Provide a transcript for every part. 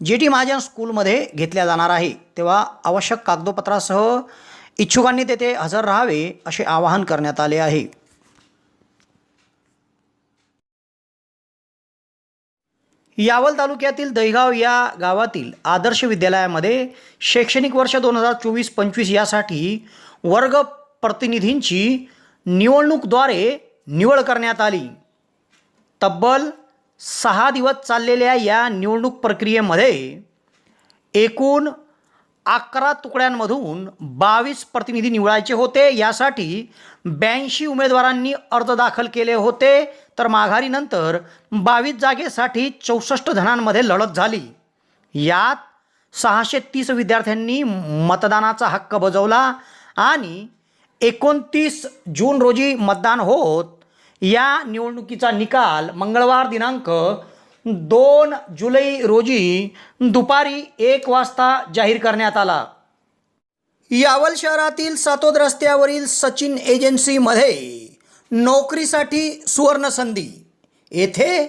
जे टी महाजन स्कूलमध्ये घेतल्या जाणार आहे तेव्हा आवश्यक कागदोपत्रासह इच्छुकांनी तेथे हजर राहावे असे आवाहन करण्यात आले आहे. यावल तालुक्यातील दहिगाव या गावातील आदर्श विद्यालयामध्ये शैक्षणिक वर्ष दोन हजार चोवीस पंचवीस यासाठी वर्ग प्रतिनिधींची निवडणूकद्वारे निवड करण्यात आली. तब्बल सहा दिवस चाललेल्या या निवडणूक प्रक्रियेमध्ये एकूण अकरा तुकड्यांमधून बावीस प्रतिनिधी निवडायचे होते. यासाठी ब्याऐंशी उमेदवारांनी अर्ज दाखल केले होते. तर माघारीनंतर बावीस जागेसाठी चौसष्ट जणांमध्ये लढत झाली. यात सहाशे तीस विद्यार्थ्यांनी मतदानाचा हक्क बजावला आणि एकोणतीस जून रोजी मतदान होत या निवडणुकीचा निकाल मंगळवार दिनांक दोन जुलै रोजी दुपारी एक वाजता जाहीर करण्यात आला. यावल शहरातील सातोद रस्त्यावरील सचिन एजन्सीमध्ये नोकरीसाठी सुवर्ण संधी. येथे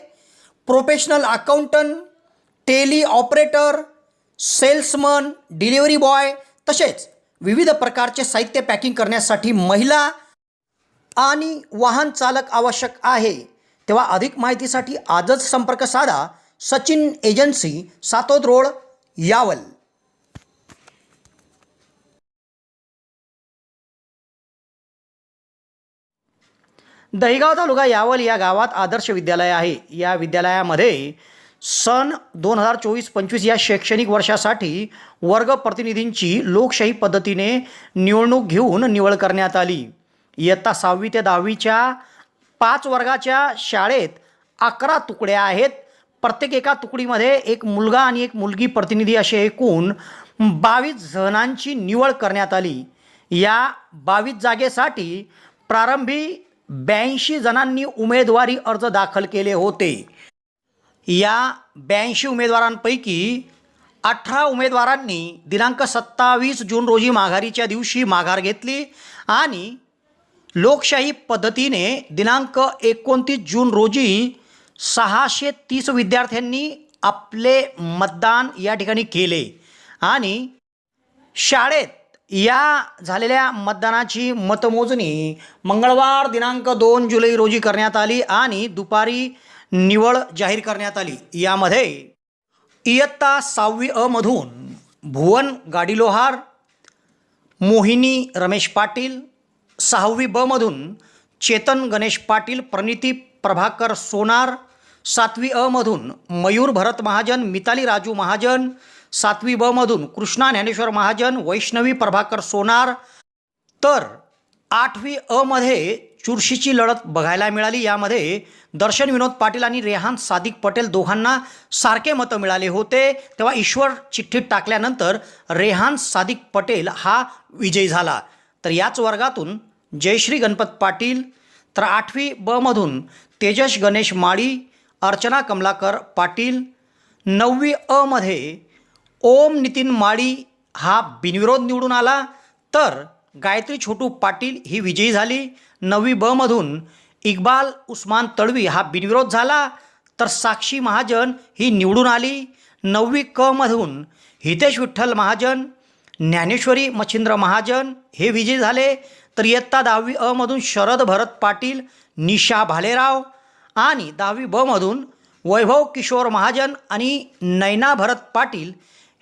professional accountant Tally operator salesman delivery boy तसेच विविध प्रकारचे साहित्य पॅकिंग करण्यासाठी महिला आणि वाहन चालक आवश्यक आहे. तेव्हा अधिक माहितीसाठी आजच संपर्क साधा सचिन एजन्सी सातोद रोड यावल. दहिगाव तालुका यावल या गावात आदर्श विद्यालय आहे. या विद्यालयामध्ये सन दोन हजार चोवीस पंचवीस या शैक्षणिक वर्षासाठी वर्ग प्रतिनिधींची लोकशाही पद्धतीने निवडणूक घेऊन निवड करण्यात आली. इयत्ता सहावी ते दहावीच्या पाच वर्गाच्या शाळेत अकरा तुकड्या आहेत. प्रत्येक एका तुकडीमध्ये एक मुलगा आणि एक मुलगी प्रतिनिधी असे एकूण बावीस जणांची निवड करण्यात आली. या बावीस जागेसाठी प्रारंभी ब्याऐंशी जणांनी उमेदवारी अर्ज दाखल केले होते. या ब्याऐंशी उमेदवारांपैकी अठरा उमेदवारांनी दिनांक सत्तावीस जून रोजी माघारीच्या दिवशी माघार घेतली आणि लोकशाही पद्धतीने दिनांक एकोणतीस जून रोजी सहाशे तीस विद्यार्थ्यांनी आपले मतदान या ठिकाणी केले. आणि शाळेत या झालेल्या मतदानाची मतमोजणी मंगळवार दिनांक दोन जुलै रोजी करण्यात आली आणि दुपारी निवड जाहीर करण्यात आली. यामध्ये इयत्ता सहावी अमधून भुवन गाडीलोहार मोहिनी रमेश पाटील सहावी बमधून चेतन गणेश पाटील प्रणिती प्रभाकर सोनार सातवी अमधून मयूर भरत महाजन मिताली राजू महाजन सातवी बमधून कृष्णा ज्ञानेश्वर महाजन वैष्णवी प्रभाकर सोनार. तर आठवी अमध्ये चुरशीची लढत बघायला मिळाली. यामध्ये दर्शन विनोद पाटील आणि रेहान सादिक पटेल दोघांना सारखे मतं मिळाले होते. तेव्हा ईश्वर चिठ्ठीत टाकल्यानंतर रेहान सादिक पटेल हा विजयी झाला. तर याच वर्गातून जयश्री गणपत पाटील तर आठवी बमधून तेजस गणेश माळी अर्चना कमलाकर पाटील नववी अमध्ये ओम नितीन माळी हा बिनविरोध निवडून आला. तर गायत्री छोटू पाटील ही विजयी झाली. नववी बमधून इक्बाल उस्मान तळवी हा बिनविरोध झाला. तर साक्षी महाजन ही निवडून आली. नववी क मधून हितेश विठ्ठल महाजन ज्ञानेश्वरी मच्छिंद्र महाजन हे विजयी झाले तर इयत्ता दहावी अमधून शरद भरत पाटील निशा भालेराव आणि दहावी बमधून वैभव किशोर महाजन आणि नैना भरत पाटील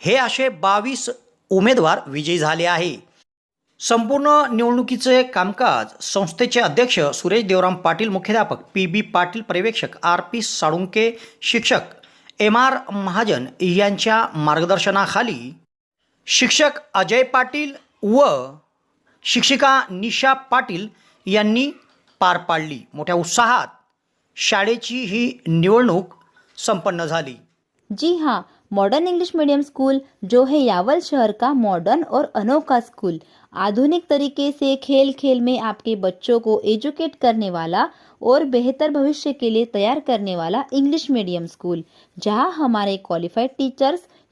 हे असे बावीस उमेदवार विजयी झाले आहे. संपूर्ण निवडणुकीचे कामकाज संस्थेचे अध्यक्ष सुरेश देवराम पाटील मुख्याध्यापक पी बी पाटील पर्यवेक्षक आर पी साळुंके शिक्षक एम आर महाजन यांच्या मार्गदर्शनाखाली शिक्षक अजय पाटील व शिक्षिका निशा पाटील यांनी पार पाडली. मोठ्या उत्साहात शाळेची ही निवडणूक संपन्न झाली. जी हां मॉडर्न इंग्लिश मीडियम स्कूल जो है यावल शहर का मॉडर्न और अनोखा स्कूल आधुनिक तरीके से खेल खेल में आपके बच्चों को एजुकेट करने वाला और बेहतर भविष्य के लिए तैयार करने वाला इंग्लिश मीडियम स्कूल जहां हमारे qualified teachers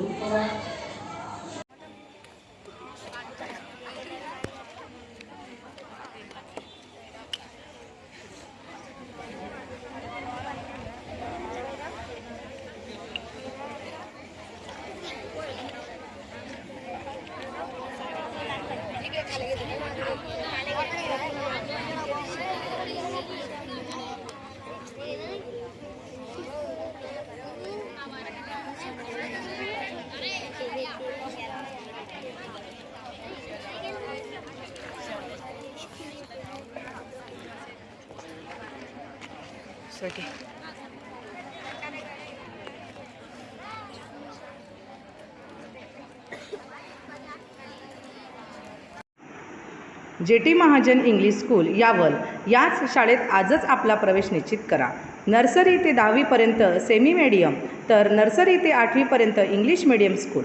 được vâng J T Mahajan English school Yawal याच शाळेत आजच आपला प्रवेश निश्चित करा. नर्सरी ते दहावीपर्यंत सेमी मीडियम तर नर्सरी ते आठवीपर्यंत इंग्लिश मीडियम स्कूल